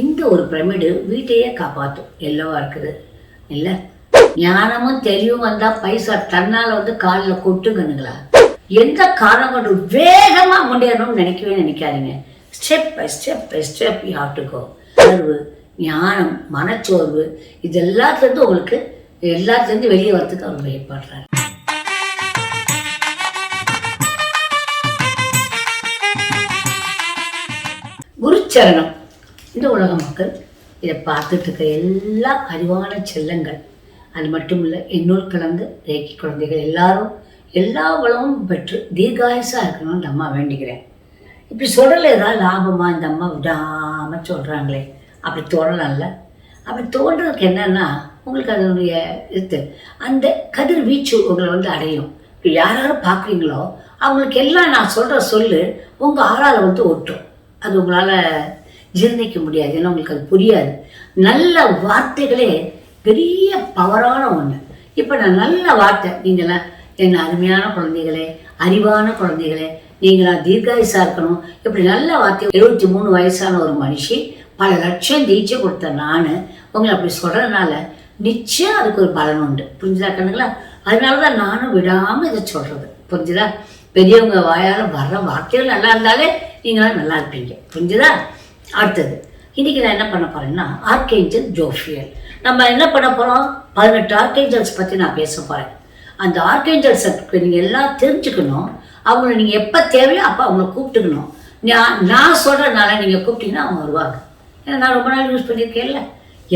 இந்த ஒரு பிரமிடு வீட்டையே காப்பாற்றும் எல்லோவா இருக்குது? இல்லை. ஞானமும் தெளிவும் வந்தா பைசா தன்னால வந்து காலில் கொட்டுங்கனுங்களா எந்த காரணம் கொண்டு வேகமா முன்னேறணும்னு நினைக்கவே நினைக்காதீங்க. Step by step by step you have to go உணர்வு ஞானம் மனச்சோர்வு இது எல்லாத்துலேருந்து உங்களுக்கு எல்லாத்துலேருந்து வெளியே வரதுக்கு அவர் பயப்படுறாரு குருச்சரணம். இந்த உலக மக்கள் இதை பார்த்துட்டு இருக்க எல்லா அறிவான செல்லங்கள் அது மட்டும் இல்லை என்னோடு கலந்து ரேக்கி குழந்தைகள் எல்லாரும் எல்லா வளமும் பெற்று தீர்காயசாக இருக்கணும்னு இந்த அம்மா வேண்டிக்கிறேன். இப்படி சொல்கிறல ஏதாவது லாபமா? இந்த அம்மா விடாமல் சொல்கிறாங்களே அப்படி தோணலாம்ல? அப்படி தோன்றதுக்கு என்னன்னா உங்களுக்கு அதனுடைய இது அந்த கதிர் வீச்சு உங்களை வந்து அடையும். இப்போ யார் யாரும் பார்க்குறீங்களோ அவங்களுக்கு எல்லாம் நான் சொல்கிற சொல்லு உங்கள் ஆறால் வந்து ஒட்டும். அது உங்களால் ஜீர்ணிக்க முடியாது. ஏன்னா உங்களுக்கு அது புரியாது. நல்ல வார்த்தைகளே பெரிய பவரான ஒன்று இப்போ நான் நல்ல வார்த்தை நீங்களாம் என் அருமையான குழந்தைகளே அறிவான குழந்தைகளே நீங்களா தீர்காயுசா இருக்கணும். இப்படி நல்ல வார்த்தை எழுபத்தி மூணு வயசான ஒரு மனுஷி பல லட்சம் தீட்சை கொடுத்த நான் உங்களை அப்படி சொல்கிறதுனால நிச்சயம் அதுக்கு ஒரு பலன் உண்டு. புரிஞ்சுதா கண்ணுங்களா? அதனால தான் நானும் விடாமல் இதை சொல்கிறது புரிஞ்சுதா? பெரியவங்க வாயால் வர்ற வார்த்தைகள் நல்லா இருந்தாலே நீங்களாம் நல்லா இருப்பீங்க. புரிஞ்சுதா? அடுத்தது இன்னைக்கு நான் என்ன பண்ண போறேன்னா ஆர்கேஞ்சல் ஜோஃபியல் நம்ம என்ன பண்ண போறோம்? பதினெட்டு ஆர்கேஞ்சல்ஸ் பற்றி நான் பேச போறேன். அந்த ஆர்கேஞ்சல்ஸை நீங்கள் எல்லாம் தெரிஞ்சுக்கணும். அவங்கள நீங்கள் எப்போ தேவையோ அப்போ அவங்கள கூப்பிட்டுக்கணும். நான் நான் சொல்கிறதுனால நீங்கள் கூப்பிட்டீங்கன்னா அவங்க வருவாங்க. ஏன்னா நான் ரொம்ப நாள் யூஸ் பண்ணியிருக்கேன்ல.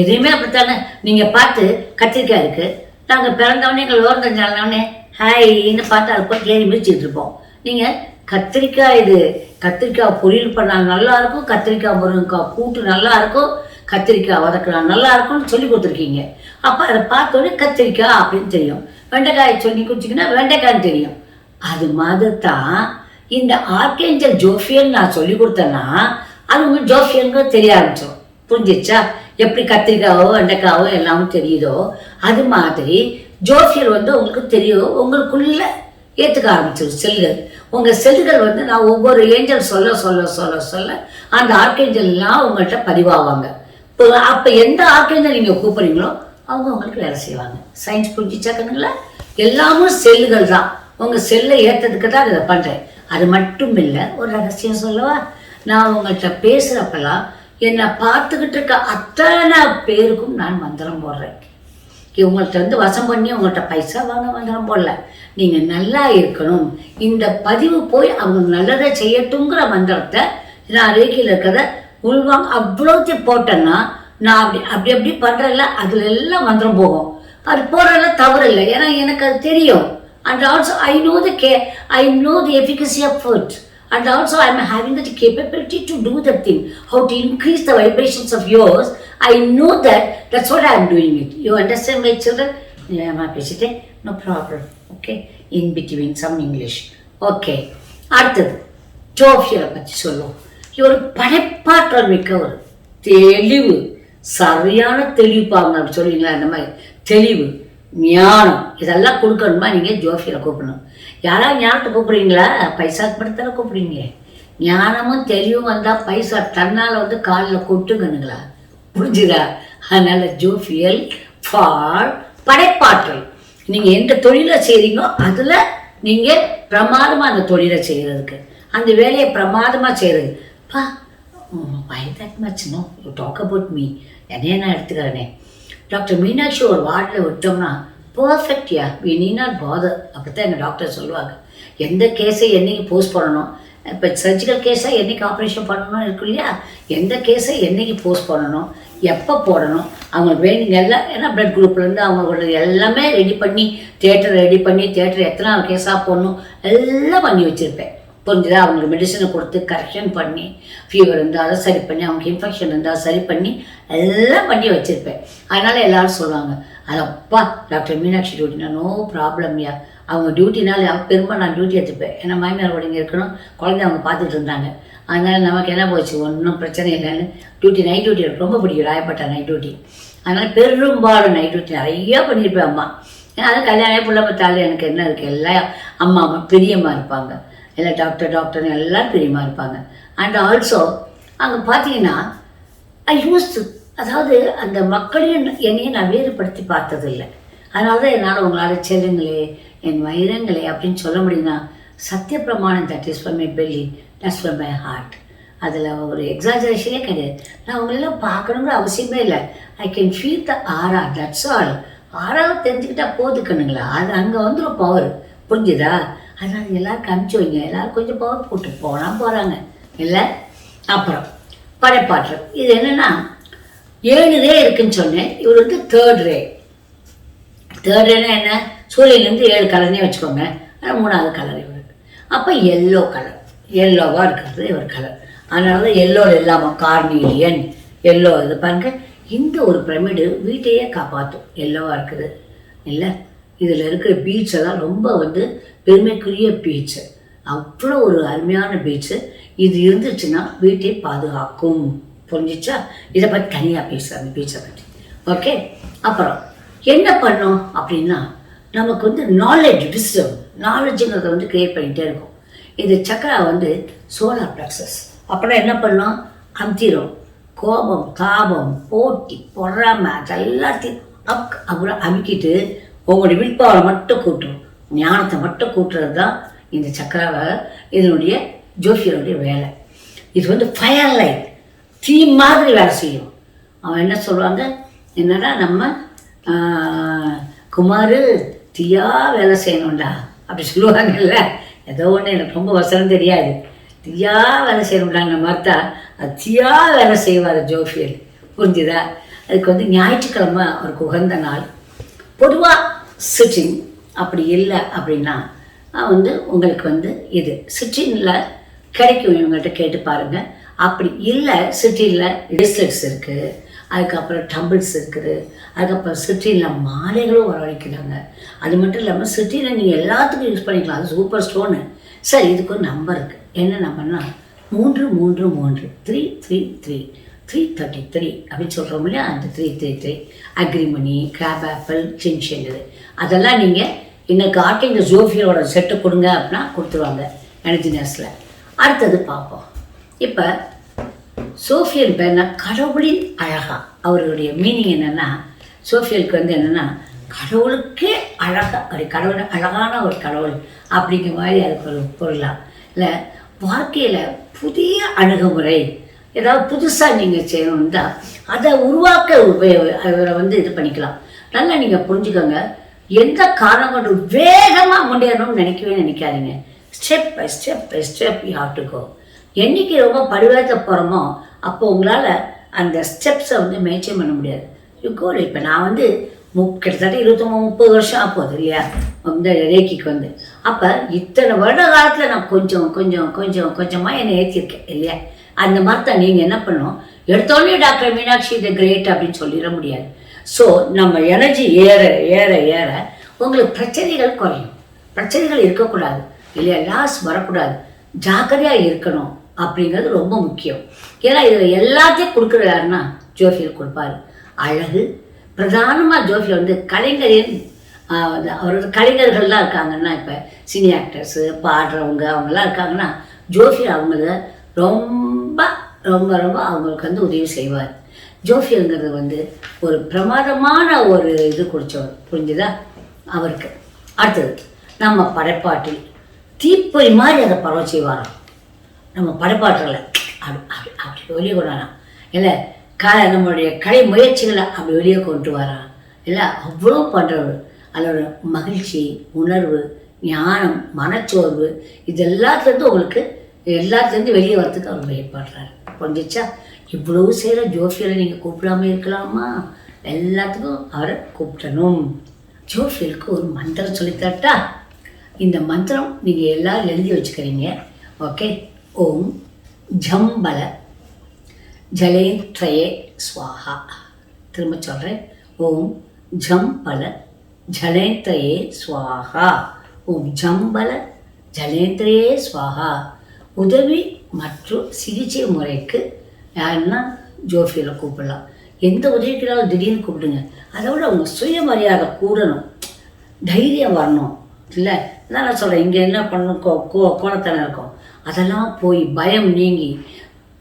எதையுமே அப்படித்தானே? நீங்கள் பார்த்து கத்திரிக்காய் இருக்குது நாங்கள் பிறந்தவொடனே எங்கள் ஓர்ந்தஞ்சாலனே ஹாய்ன்னு பார்த்து அதுக்கு போய் ஏறி மிதிச்சுட்டு இருப்போம். நீங்கள் கத்திரிக்காய் இது. கத்திரிக்காய் பொரியல் பண்ணால் நல்லா இருக்கும் கத்திரிக்காய் முருங்கைக்காய் கூட்டு நல்லா இருக்கும் கத்திரிக்காய் வதக்கினா நல்லா இருக்கும்னு சொல்லி கொடுத்துருக்கீங்க. அப்போ அதை பார்த்தோன்னே கத்திரிக்காய் அப்படின்னு தெரியும். வெண்டைக்காய் சொல்லி குடிச்சிங்கன்னா வெண்டைக்காய்னு தெரியும். அது மாதிரி தான் இந்த ஆர்கேஞ்சல் ஜோஃபியன் நான் சொல்லி கொடுத்தேன்னா அது உங்களுக்கு ஜோஃபியனுக்கு தெரிய ஆரம்பிச்சிடும் புரிஞ்சிச்சா எப்படி கத்திரிக்காவோ வெண்டைக்காவோ எல்லாமும் தெரியுதோ அது மாதிரி ஜோசியர் வந்து உங்களுக்கு தெரியும். உங்களுக்குள்ள ஏற்றுக்க ஆரம்பிச்சிடும் செல்கள் உங்கள் செல்கள் வந்து நான் ஒவ்வொரு ஏஞ்சல் சொல்ல சொல்ல சொல்ல சொல்ல அந்த ஆர்கேஞ்சல்லாம் உங்கள்கிட்ட பதிவாவாங்க. இப்போ அப்போ எந்த ஆர்கேஞ்சல் நீங்கள் கூப்பிட்றீங்களோ அவங்க உங்களுக்கு வேலை செய்வாங்க. சயின்ஸ் புரிஞ்சிச்சாக்கணுங்களா எல்லாமும் செல்லுகள் தான். உங்கள் செல்லை ஏற்றதுக்கு தான் இதை பண்ணுறேன் அது மட்டும் இல்லை ஒரு ரகசியம் சொல்லவா? நான் உங்கள்கிட்ட பேசுகிறப்பெல்லாம் என்னை பார்த்துக்கிட்டு இருக்க அத்தனை பேருக்கும் நான் மந்திரம் போடுறேன். உங்கள்கிட்ட வந்து வசம் பண்ணி உங்கள்கிட்ட பைசா வாங்க மந்திரம் போடல நீங்கள் நல்லா இருக்கணும். இந்த பதிவு போய் அவங்க நல்லதை செய்யட்டுங்கிற மந்திரத்தை நான் அருகில் இருக்கிறத உள்வாங்க அவ்வளோத்தையும் போட்டேன்னா நான் அப்படி அப்படி அப்படி பண்ணுறல அதில் எல்லாம் மந்திரம் போகும். அது போடுறதுல தவறு இல்லை. ஏன்னா எனக்கு அது தெரியும். And also I know the K I know the efficacy of food and also I'm having the capability to do that thing, how to increase the vibrations of yours. I know that, that's what I'm doing it. You understand my children? Yeah, my patient, no problem. Okay, in between some English. Okay, அடுத்தது ஜோஃபியரை பற்றி சொல்லுவோம் இவர் படைப்பாற்றல் மிக்கவர் தெளிவு சரியான தெளிப்பாங்க அப்படி சொல்லுவீங்களா அந்த மாதிரி தெளிவு ஞானம் இதெல்லாம் கொடுக்கணுமா நீங்கள் ஜோஃபியரை கூப்பிடணும் யாராவது ஞானத்தை கூப்பிடுறீங்களா? பைசாக்கு படுத்தால கூப்பிடுறீங்க ஞானமும் தெளிவும் வந்தால் பைசா தன்னால் வந்து காலில் கொட்டுங்கனுங்களா? புரிஞ்சுதா? அதனால் ஜோஃபியல் பால் படைப்பாற்றல். நீங்கள் எந்த தொழிலை செய்கிறீங்களோ அதில் நீங்கள் பிரமாதமாக அந்த தொழிலை செய்கிறதுக்கு அந்த வேலையை பிரமாதமாக செய்கிறது பா by that much no talk about me என்னைய நான் எடுத்துக்கிறேனே. டாக்டர் மீனாட்சி ஒரு வார்டில் விட்டோம்னா பர்ஃபெக்ட் யா? வி நீ நாட் பாதர் அப்படி தான் எங்கள் டாக்டர் சொல்லுவாங்க. எந்த கேஸை என்னைக்கு போஸ்ட் பண்ணணும்? இப்போ சர்ஜிக்கல் கேஸை என்னைக்கு ஆப்ரேஷன் பண்ணணும்னு இருக்கு இல்லையா? எந்த கேஸை என்னைக்கு போஸ்ட் பண்ணணும்? எப்போ போடணும்? அவங்களுக்கு வேணுங்க எல்லாம் ஏன்னா ப்ளட் குரூப்லேருந்து அவங்களோட எல்லாமே ரெடி பண்ணி தேட்டர் ரெடி பண்ணி தேட்டர் எத்தனை கேஸாக போடணும்? எல்லாம் பண்ணி வச்சுருப்பேன். புரிஞ்சுதா? அவங்களுக்கு மெடிசனை கொடுத்து கரெக்ஷன் பண்ணி ஃபீவர் இருந்தால் அதை சரி பண்ணி அவங்களுக்கு இன்ஃபெக்ஷன் இருந்தால் சரி பண்ணி எல்லாம் பண்ணி வச்சுருப்பேன். அதனால் எல்லோரும் சொல்லுவாங்க அதப்பா டாக்டர் மீனாட்சி டியூட்டினா நோ ப்ராப்ளம்யா அவங்க டியூட்டினால பெரும்பாலும் நான் டியூட்டி எடுத்துப்பேன். ஏன்னா மாமியார் இங்கே இருக்கணும். குழந்தை அவங்க பார்த்துட்டு இருந்தாங்க. அதனால் நமக்கு என்ன போச்சு? ஒன்றும் பிரச்சனை இல்லைன்னு. டியூட்டி நைட் டியூட்டி எனக்கு ரொம்ப பிடிக்கும். ராயப்பட்டா நைட் டியூட்டி அதனால் பெரும்பாலும் நைட் டியூட்டி நிறையா பண்ணியிருப்பேன் அம்மா. ஏன்னா அது கல்யாணம் பிள்ளை பார்த்தாலும் எனக்கு என்ன இருக்குது எல்லாம் அம்மா அம்மா பெரியம்மா இருப்பாங்க. எல்லாம் டாக்டர் டாக்டர்னு எல்லாம் பெரியம்மா இருப்பாங்க. அண்ட் ஆல்சோ அங்கே பார்த்தீங்கன்னா ஐ யூஸ் அதாவது அந்த மக்களையும் என்னையும் நான் வேறுபடுத்தி பார்த்ததில்லை. அதனால தான் என்னால் உங்களால் செல்லுங்களே என் வைரங்களே அப்படின்னு சொல்ல முடியும்னா சத்திய பிரமாணம் that is for my belly that's for my heart அதில் ஒரு எக்ஸாஜரேஷனே கிடையாது. நான் உங்களெல்லாம் பார்க்கணுங்கிற அவசியமே இல்லை. I can feel the aura that's all ஆறாவை தெரிஞ்சுக்கிட்டா போதுக்கணுங்களா அது அங்கே வந்துடும் பவர் புரிஞ்சுதா? அதனால் எல்லாருக்கும் அனுப்பிச்சு வைங்க. எல்லாரும் கொஞ்சம் பவர் போட்டு போனால் போகிறாங்க இல்லை? அப்புறம் படைப்பாற்றல். இது என்னென்னா ஏழு ரே இருக்குன்னு சொன்னேன். இவர் வந்து தேர்ட் ரே. தேர்ட் ரேனா என்ன? சூரியன்லேருந்து ஏழு கலர்னே வச்சுக்கோங்க. ஆனால் மூணாவது கலர் இவருக்கு. அப்போ எல்லோ கலர் எல்லோவாக இருக்கிறது இவர் கலர் அதனால தான் எல்லோவில் இல்லாமல் கார்னீலியன் எல்லோ இது பாருங்க. இந்த ஒரு பிரமிடு வீட்டையே காப்பாற்றும் எல்லோவாக இருக்குது. இல்லை? இதில் இருக்கிற பீச் எல்லாம் ரொம்ப வந்து பெருமைக்குரிய பீச்சு அவ்வளோ ஒரு அருமையான பீச்சு இது இருந்துச்சுன்னா வீட்டை பாதுகாக்கும். புரிஞ்சிச்சா? இதை பற்றி தனியாக பேசுகிறாங்க அந்த பீச்சை பற்றி ஓகே அப்புறம் என்ன பண்ணோம் அப்படின்னா நமக்கு வந்து நாலேஜ் விஸ்டம் நாலேஜுங்கிறத வந்து க்ரியேட் பண்ணிகிட்டே இருக்கும். இந்த சக்கரா வந்து சோலார் ப்ளக்ஸஸ் அப்புறம் என்ன பண்ணோம்? அம்திரம் கோபம் தாபம் போட்டி பொறாமை அதெல்லாத்தையும் அப் அப்புறம் அமுக்கிட்டு உங்களுடைய வில்பவரை மட்டும் கூட்டும் ஞானத்தை மட்டும் கூட்டுறது தான் இந்த சக்கராவை இதனுடைய ஜோசியருடைய வேலை. இது வந்து ஃபயர் லைட் தீ மாதிரி வேலை செய்யும். அவன் என்ன சொல்லுவாங்க? என்னடா நம்ம குமார் தீயா வேலை செய்யணும்டா அப்படி சொல்லுவாங்கல்ல. ஏதோ ஒன்று எனக்கு ரொம்ப வசனம் தெரியாது. தீயா வேலை செய்யணும்டாங்க பார்த்தா அது தீயா வேலை செய்வார் ஜோஃபியல் புரிஞ்சுதா? அதுக்கு வந்து ஞாயிற்றுக்கிழமை அவருக்கு உகந்த நாள். பொதுவாக சிட்டிங் அப்படி இல்லை அப்படின்னா வந்து உங்களுக்கு வந்து இது சிட்டிங்கில் கிடைக்கும் இவங்கள்ட்ட கேட்டு பாருங்கள் அப்படி இல்லை சிட்டியில் டிஸ்லெட்ஸ் இருக்குது அதுக்கப்புறம் டம்பிள்ஸ் இருக்குது அதுக்கப்புறம் சிட்டியில் மாலைகளும் வரவழைக்கிறாங்க. அது மட்டும் இல்லாமல் சிட்டியில் நீங்கள் எல்லாத்துக்கும் யூஸ் பண்ணிக்கலாம். அது சூப்பர் ஸ்டோனு சரி இதுக்கு ஒரு நம்பர் இருக்குது என்ன நம்பர்னா மூன்று மூன்று மூன்று three three three three thirty three அப்படின்னு சொல்கிறோம் இல்லையா? அந்த three three three agrimony crab apple சின்ஷன் அதெல்லாம் நீங்கள் எங்களுக்கு இந்த ஜோஃபியோட செட்டு கொடுங்க அப்படின்னா கொடுத்துருவாங்க. எனர்ஜி நர்ஸில் அடுத்தது பார்ப்போம். இப்போ சோஃபியல் பேர்னா கடவுளின் அழகா. அவருடைய மீனிங் என்னென்னா சோஃபியலுக்கு வந்து என்னென்னா கடவுளுக்கே அழகா ஒரு கடவுள் அழகான ஒரு கடவுள் அப்படிங்கிற மாதிரி அதுக்கு ஒரு பொருளாக இல்லை வாழ்க்கையில் புதிய அணுகுமுறை ஏதாவது புதுசாக நீங்கள் செய்யணும்னா அதை உருவாக்க உபயோக அவரை வந்து இது பண்ணிக்கலாம். நல்லா நீங்கள் புரிஞ்சுக்கோங்க. எந்த காரணம் கொண்டு வேகமாக முன்னேறணும்னு நினைக்கவே நினைக்காதீங்க. Step by step by step you have to go என்னைக்கு ரொம்ப பரிவாரத்தை போகிறோமோ அப்போ உங்களால் அந்த ஸ்டெப்ஸை வந்து மெயின்டைன் பண்ண முடியாது. யூ இப்போ நான் வந்து முப் கிட்டத்தட்ட இருபத்தொம்பது முப்பது வருஷம் ஆகுது இல்லையா? இந்த ரேக்கிக்கு வந்து. அப்போ இத்தனை வருட காலத்தில் நான் கொஞ்சம் கொஞ்சம் கொஞ்சம் கொஞ்சமாக என்னை ஏற்றிருக்கேன் இல்லையா? அந்த மரத்தை நீங்கள் என்ன பண்ணணும்? எடுத்தோடனே டாக்டர் மீனாட்சி த கிரேட் அப்படின்னு சொல்லிட முடியாது. ஸோ நம்ம எனர்ஜி ஏற ஏற ஏற உங்களுக்கு பிரச்சனைகள் குறையும். பிரச்சனைகள் இருக்கக்கூடாது. இல்லையா? லாஸ் வரக்கூடாது. ஜாக்கிரதையாக இருக்கணும். அப்படிங்கிறது ரொம்ப முக்கியம். ஏன்னா இதில் எல்லாத்தையும் கொடுக்குற யாருன்னா ஜோஃபியல் கொடுப்பாரு. அழகு. பிரதானமாக ஜோஃபியல் வந்து கலைஞரின் ஆஹ், அவரோட கலைஞர்கள்லாம் இருக்காங்கன்னா இப்போ சினி ஆக்டர்ஸு பாடுறவங்க அவங்கெல்லாம் இருக்காங்கன்னா ஜோஃபியர் அவங்கள ரொம்ப ரொம்ப ரொம்ப அவங்களுக்கு வந்து உதவி செய்வார். ஜோஃபியருங்கிறது வந்து ஒரு பிரமாதமான ஒரு இது குடித்தவர் புரிஞ்சுதா? அவருக்கு. அடுத்தது நம்ம படைப்பாட்டில் தீப்பொறி மாதிரி அதை பரவ செய்வாராம். நம்ம படைப்பாற்றலை அப்படி அப்படி அப்படி வெளியே கொண்டு வரான். இல்லை க நம்மளுடைய கலை முயற்சிகளை அப்படி வெளியே கொண்டு வரான். இல்லை அவ்வளோ பண்ணுறவர் அதோட மகிழ்ச்சி உணர்வு ஞானம் மனச்சோர்வு இது எல்லாத்துலேருந்து உங்களுக்கு எல்லாத்துலேருந்து வெளியே வரத்துக்கு அவர் வெளிப்படுறாரு புரிஞ்சிச்சா? இவ்வளவு செய்கிற ஜோஃபியரை நீங்கள் கூப்பிடாம இருக்கலாமா? எல்லாத்துக்கும் அவரை கூப்பிடணும். ஜோஃபியருக்கு ஒரு மந்திரம் சொல்லித்தரட்டா இந்த மந்திரம் நீங்கள் எல்லோரும் எழுதி வச்சுக்கிறீங்க. ஓகே? ஓம் ஜம்பல ஜலேத்ரயே ஸ்வாஹா. திரும்ப சொல்கிறேன் ஓம் ஜம்பல ஜலேந்திரயே ஸ்வாஹா. ஓம் ஜம்பல ஜலேந்திரயே ஸ்வாஹா. உதவி மற்றும் சிகிச்சை முறைக்கு யாருன்னா ஜோஃபியில் கூப்பிடலாம். எந்த உதவிக்குனாலும் திடீர்னு கூப்பிடுங்க. அதை விட அவங்க சுயமரியாதை கூடணும். தைரியம் வரணும். இல்லை நான் நான் சொல்கிறேன் இங்கே என்ன பண்ணணும்? கோ கோ கோலத்தனம் இருக்கும். அதெல்லாம் போய் பயம் நீங்கி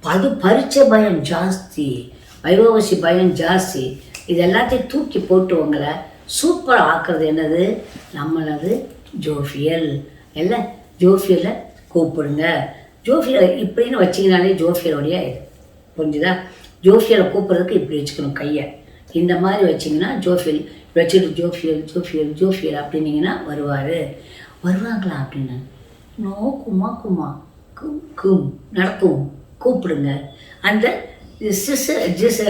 அது பரிச்ச பயம் ஜாஸ்தி வைபவசி பயம் ஜாஸ்தி. இது எல்லாத்தையும் தூக்கி போட்டு உங்களை சூப்பர் ஆக்குறது என்னது? நம்மளது ஜோஃபியல். இல்லை ஜோஃபியலை கூப்பிடுங்க. ஜோஃபியில் இப்படின்னு வச்சிங்கனாலே ஜோஃபியலுடைய இது. புரிஞ்சுதா? ஜோஃபியலை கூப்பிட்றதுக்கு இப்படி வச்சுக்கணும் கையை. இந்த மாதிரி வச்சிங்கன்னா ஜோஃபியல் வச்சுட்டு ஜோஃபியல் ஜோஃபியல் ஜோஃபியல் அப்படின்னீங்கன்னா வருவார். வருவாங்களா அப்படின்னு? நோ குமா குமா. கும் கும் நடக்கும் கூப்பிடுங்க. அந்த சிசு ஜிஸ்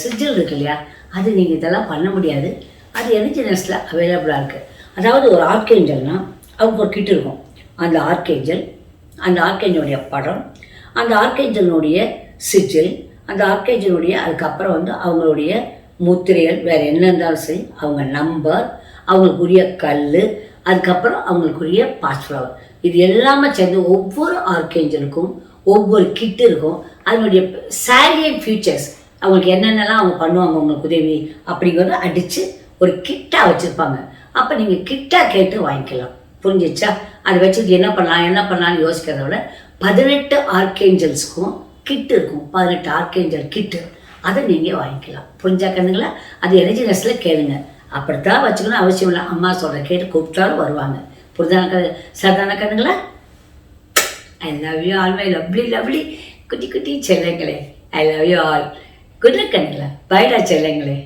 சிஜில் இருக்கு இல்லையா? அது நீங்கள் இதெல்லாம் பண்ண முடியாது. அது எரிஜினஸில் அவைலபிளாக இருக்குது அதாவது ஒரு ஆர்கேஞ்சல்னால் அவங்க ஒரு கிட் இருக்கும். அந்த ஆர்கேஞ்சல் அந்த ஆர்கேஞ்சனுடைய படம் அந்த ஆர்கேஞ்சலுடைய சிஜில் அந்த ஆர்கேஞ்சனுடைய அதுக்கப்புறம் வந்து அவங்களுடைய முத்திரைகள் வேறு என்ன இருந்தாலும் சரி அவங்க நம்பர் அவங்களுக்குரிய கல் அதுக்கப்புறம் அவங்களுக்குரிய பாஸ்ஃப்ளவர் இது எல்லாமே சேர்ந்து ஒவ்வொரு ஆர்கேஞ்சலுக்கும் ஒவ்வொரு கிட் இருக்கும் அதனுடைய சாலியன் ஃபியூச்சர்ஸ் அவங்களுக்கு என்னென்னலாம் அவங்க பண்ணுவாங்க உங்களுக்கு உதவி அப்படிங்கிறத அடித்து ஒரு கிட்டாக வச்சுருப்பாங்க. அப்போ நீங்கள் கிட்டாக கேட்டு வாங்கிக்கலாம். புரிஞ்சிச்சா? அதை வச்சுட்டு என்ன பண்ணலாம் என்ன பண்ணலாம்னு யோசிக்கிறத விட பதினெட்டு ஆர்கேஞ்சல்ஸ்க்கும் கிட் இருக்கும். பதினெட்டு ஆர்கேஞ்சல் கிட்டு அதை நீங்கள் வாங்கிக்கலாம். புரிஞ்சா கண்ணுங்களா? அது எலெஜினஸில் கேளுங்கள் அப்படித்தான் வச்சுக்கணும் அவசியம் இல்லை. அம்மா சொல்கிற கேட்டு கூப்பிட்டாலும் வருவாங்க. புரிதான கண்ணு சாதாரண கண்ணுங்களா? I love you all my lovely lovely குட்டி குட்டி செல்லங்களே I love you all good கண்ணுங்களா? பைடா செல்லங்களே